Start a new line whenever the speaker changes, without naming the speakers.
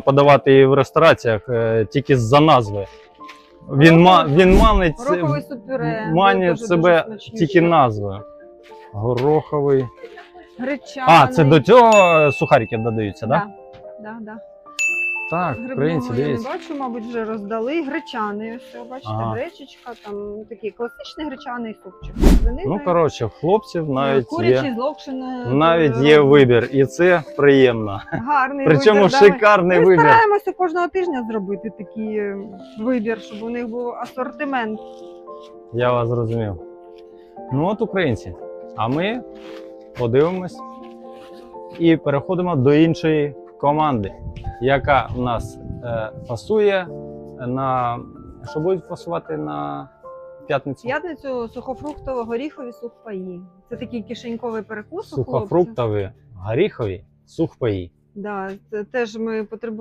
подавати і в рестораціях е, тільки за назви. Він, ма, він манить,
суп-пюре.
манить себе тільки назвою. Гороховий.
Гречаний.
А, це до цього сухарики додаються, так?
Да, да, да.
Так, українці,
я не бачу, мабуть, вже роздали. Гречаний, ось бачите,
Ага.
гречечка, там такий класичний гречаний супчик. з.
Ну, коротше, в хлопців навіть
Курячий
є,
з локшиною.
навіть є вибір, і це приємно.
Гарний
Причому
вибір. ми-
шикарний
Ми
вибір.
стараємося кожного тижня зробити такий е, вибір, щоб у них був асортимент.
Я вас зрозумів. Ну от українці. А ми подивимось і переходимо до іншої команди, яка в нас е, фасує на. Що будуть фасувати на п'ятницю?
П'ятницю сухофруктово-горіхові сухпаї. Це такий кишеньковий перекус. у хлопців.
Сухофруктові, горіхові, сухпаї.
Да, це теж ми потребуємо.